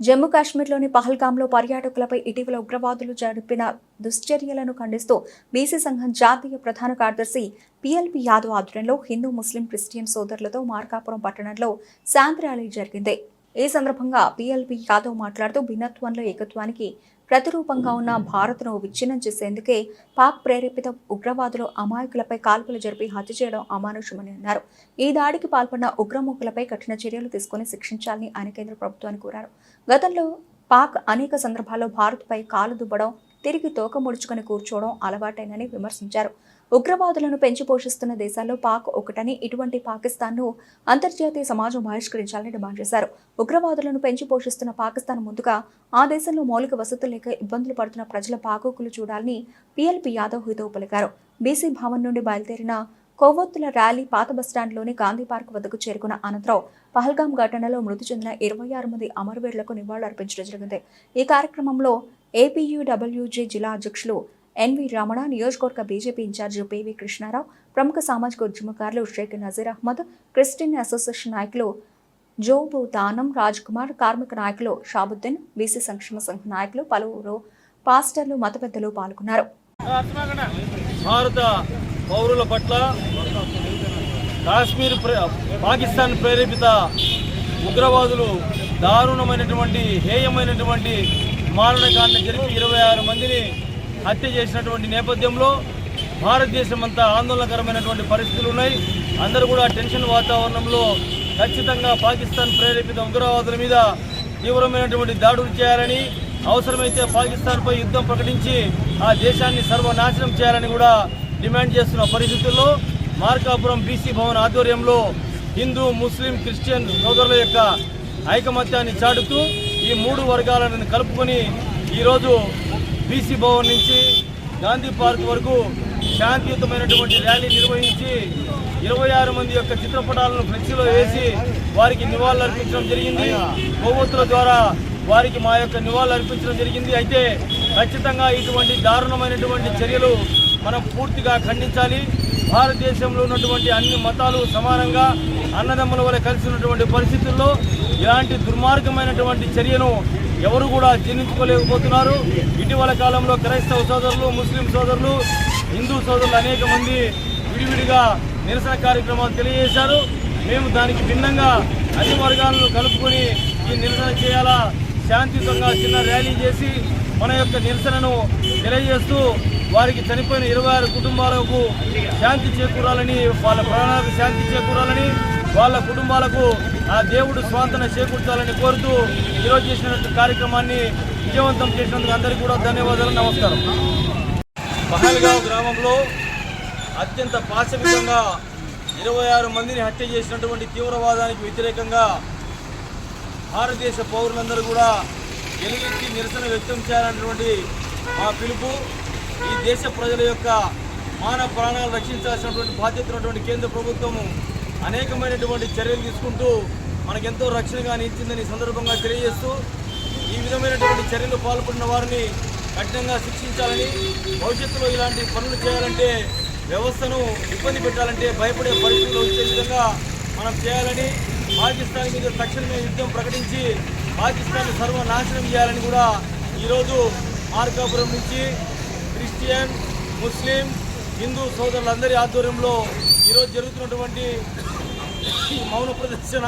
జమ్మూ కాశ్మీర్లోని పహల్గాంలో పర్యాటకులపై ఇటీవల ఉగ్రవాదులు జరిపిన దుశ్చర్యలను ఖండిస్తూ బీసీ సంఘం జాతీయ ప్రధాన కార్యదర్శి పిఎల్పి యాదవ్ ఆధ్వర్యంలో హిందూ ముస్లిం క్రిస్టియన్ సోదరులతో మార్కాపురం పట్టణంలో శాంతి ర్యాలీ జరిగింది. ఈ సందర్భంగా పిఎల్పి యాదవ్ మాట్లాడుతూ భిన్నత్వంలో ఏకత్వానికి ప్రతిరూపంగా ఉన్న భారత్ను విచ్ఛిన్నం చేసేందుకే పాక్ ప్రేరేపిత ఉగ్రవాదులు అమాయకులపై కాల్పులు జరిపి హత్య చేయడం అమానుషమని అన్నారు. ఈ దాడికి పాల్పడిన ఉగ్రముఖులపై కఠిన చర్యలు తీసుకుని శిక్షించాలని ఆయన కేంద్ర ప్రభుత్వాన్ని కోరారు. గతంలో పాక్ అనేక సందర్భాల్లో భారత్పై కాలు దుబ్బడం తిరిగి తోక ముడుచుకొని కూర్చోవడం అలవాటైనని విమర్శించారు. ఉగ్రవాదులను పెంచి పోషిస్తున్న దేశాల్లో పాక్ ఒకటని ఇటువంటి పాకిస్తాన్ను అంతర్జాతీయ సమాజం బహిష్కరించాలని డిమాండ్ చేశారు. ఉగ్రవాదులను పెంచి పోషిస్తున్న పాకిస్తాన్ ముందుగా ఆ దేశంలో మౌలిక వసతులు లేక ఇబ్బందులు పడుతున్న ప్రజల పాకుకులు చూడాలని పిఎల్పి యాదవ్ హితవు పలికారు. బీసీ భవన్ నుండి బయలుదేరిన కొవ్వొత్తుల ర్యాలీ పాత బస్టాండ్లోని గాంధీ పార్క్ వద్దకు చేరుకున్న అనంతరం పహల్గాం ఘటనలో మృతి చెందిన ఇరవై ఆరు మంది అమరవీరులకు నివాళులర్పించడం జరిగింది. ఈ కార్యక్రమంలో ఏపీయూడబ్ల్యూజే జిల్లా అధ్యక్షులు ఎన్వి రమణ నియోజకవర్గ బీజేపీ ఇన్ఛార్జ్ పివి కృష్ణారావు ప్రముఖ సామాజిక ఉద్యమకారులు షేక్ నజీర్ అహ్మద్ క్రిస్టియన్ అసోసియేషన్ నాయకులు జోబు దానం రాజ్ కుమార్ కార్మిక నాయకులు షాబుద్దీన్ బీసీ సంక్షేమ సంఘ నాయకులు పలువురు పాస్టర్లు మత పెద్దలు పాల్గొన్నారు. భారత పౌరుల పట్ల కాశ్మీర్ పాకిస్తాన్ ప్రేరేపిత ఉగ్రవాదులు దారుణమైనటువంటి హేయమైనటువంటి మారణకాన్ని జరిపి ఇరవై ఆరు మందిని హత్య చేసినటువంటి నేపథ్యంలో భారతదేశం అంతా ఆందోళనకరమైనటువంటి పరిస్థితులు ఉన్నాయి. అందరూ కూడా టెన్షన్ వాతావరణంలో ఖచ్చితంగా పాకిస్తాన్ ప్రేరేపిత ఉగ్రవాదుల మీద తీవ్రమైనటువంటి దాడులు చేయాలని అవసరమైతే పాకిస్తాన్పై యుద్ధం ప్రకటించి ఆ దేశాన్ని సర్వనాశనం చేయాలని కూడా డిమాండ్ చేస్తున్న పరిస్థితుల్లో మార్కాపురం బీసీ భవన్ ఆధ్వర్యంలో హిందూ ముస్లిం క్రిస్టియన్ సోదరుల యొక్క ఐకమత్యాన్ని చాటుతూ ఈ మూడు వర్గాలను కలుపుకొని ఈరోజు బీసీ భవన్ నుంచి గాంధీ పార్క్ వరకు శాంతియుతమైనటువంటి ర్యాలీ నిర్వహించి ఇరవై ఆరు మంది యొక్క చిత్రపటాలను ఫ్లెక్సీలో వేసి వారికి నివాళులు అర్పించడం జరిగింది. కొవ్వొత్తుల ద్వారా వారికి మా యొక్క నివాళులు అర్పించడం జరిగింది. అయితే ఖచ్చితంగా ఇటువంటి దారుణమైనటువంటి చర్యలు మనం పూర్తిగా ఖండించాలి. భారతదేశంలో ఉన్నటువంటి అన్ని మతాలు సమానంగా అన్నదమ్ముల వల్ల కలిసి ఉన్నటువంటి పరిస్థితుల్లో ఇలాంటి దుర్మార్గమైనటువంటి చర్యను ఎవరు కూడా జీర్ణించుకోలేకపోతున్నారు ఇటీవల కాలంలో క్రైస్తవ సోదరులు ముస్లిం సోదరులు హిందూ సోదరులు అనేక మంది విడివిడిగా నిరసన కార్యక్రమాలు తెలియజేశారు. మేము దానికి భిన్నంగా అన్ని వర్గాలను కలుపుకొని ఈ నిరసన చేయాలా శాంతియుతంగా చిన్న ర్యాలీ చేసి మన యొక్క నిరసనను తెలియజేస్తూ వారికి చనిపోయిన ఇరవై ఆరు కుటుంబాలకు శాంతి చేకూరాలని వాళ్ళ ప్రాణాలకు శాంతి చేకూరాలని వాళ్ళ కుటుంబాలకు ఆ దేవుడు స్వాంతన చేకూర్చాలని కోరుతూ ఈరోజు చేసినటువంటి కార్యక్రమాన్ని విజయవంతం చేసినందుకు అందరికీ కూడా ధన్యవాదాలు నమస్కారం. పహల్గావ్ గ్రామంలో అత్యంత పాశవికంగా ఇరవై ఆరు మందిని హత్య చేసినటువంటి తీవ్రవాదానికి వ్యతిరేకంగా భారతదేశ పౌరులందరూ కూడా ఎలుగెత్తి నిరసన వ్యక్తం చేయాలన్నటువంటి మా పిలుపు ఈ దేశ ప్రజల యొక్క మానవ ప్రాణాలు రక్షించాల్సినటువంటి బాధ్యత ఉన్నటువంటి కేంద్ర ప్రభుత్వము అనేకమైనటువంటి చర్యలు తీసుకుంటూ మనకెంతో రక్షణగా నిలిచిందని సందర్భంగా తెలియజేస్తూ ఈ విధమైనటువంటి చర్యలు పాల్పడిన వారిని కఠినంగా శిక్షించాలని భవిష్యత్తులో ఇలాంటి పనులు చేయాలంటే వ్యవస్థను ఇబ్బంది పెట్టాలంటే భయపడే పరిస్థితులు వచ్చే విధంగా మనం చేయాలని పాకిస్తాన్ మీద తక్షణమే యుద్ధం ప్రకటించి పాకిస్తాన్ సర్వనాశనం చేయాలని కూడా ఈరోజు మార్కాపురం నుంచి క్రిస్టియన్ ముస్లిం హిందూ సోదరులందరి ఆధ్వర్యంలో ఈరోజు జరుగుతున్నటువంటి ఈ మౌన ప్రదర్శన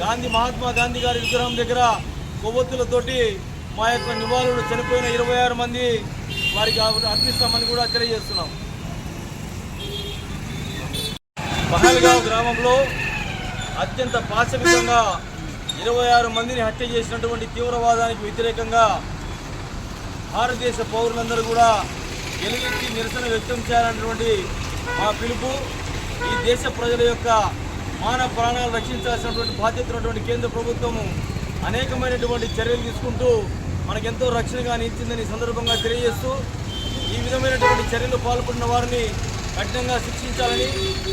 గాంధీ మహాత్మా గాంధీ గారి విగ్రహం దగ్గర కొవ్వొత్తులతోటి మా యొక్క నివాళులు చనిపోయిన ఇరవై ఆరు మంది వారికి అర్పిస్తామని కూడా తెలియజేస్తున్నాం. మహల్గావ్ గ్రామంలో అత్యంత పాశవికంగా ఇరవై ఆరు మందిని హత్య చేసినటువంటి తీవ్రవాదానికి వ్యతిరేకంగా భారతదేశ పౌరులందరూ కూడా గెలిగించి నిరసన వ్యక్తం చేయాలన్నటువంటి మా పిలుపు ఈ దేశ ప్రజల యొక్క మానవ ప్రాణాలు రక్షించాల్సినటువంటి బాధ్యత ఉన్నటువంటి కేంద్ర ప్రభుత్వము అనేకమైనటువంటి చర్యలు తీసుకుంటూ మనకెంతో రక్షణగా నిలిచిందని సందర్భంగా తెలియజేస్తూ ఈ విధమైనటువంటి చర్యలు పాల్పడిన వారిని కఠినంగా శిక్షించాలని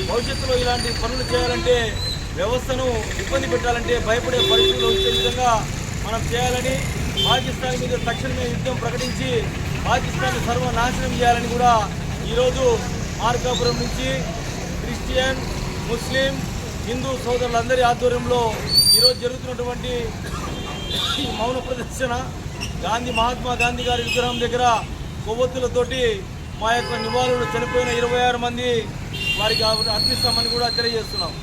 భవిష్యత్తులో ఇలాంటి పనులు చేయాలంటే వ్యవస్థను ఇబ్బంది పెట్టాలంటే భయపడే పరిస్థితులు వచ్చే విధంగా మనం చేయాలని పాకిస్తాన్ మీద తక్షణమే యుద్ధం ప్రకటించి పాకిస్తాన్ సర్వనాశనం చేయాలని కూడా ఈరోజు మార్కాపురం నుంచి క్రిస్టియన్ ముస్లిం హిందూ సోదరులందరి ఆధ్వర్యంలో ఈరోజు జరుగుతున్నటువంటి మౌన ప్రదర్శన. గాంధీ మహాత్మా గాంధీ గారి విగ్రహం దగ్గర కొవ్వొత్తులతోటి మా యొక్క నివాళులు చనిపోయిన ఇరవై ఆరు మంది వారికి అర్పిస్తామని కూడా తెలియజేస్తున్నాం.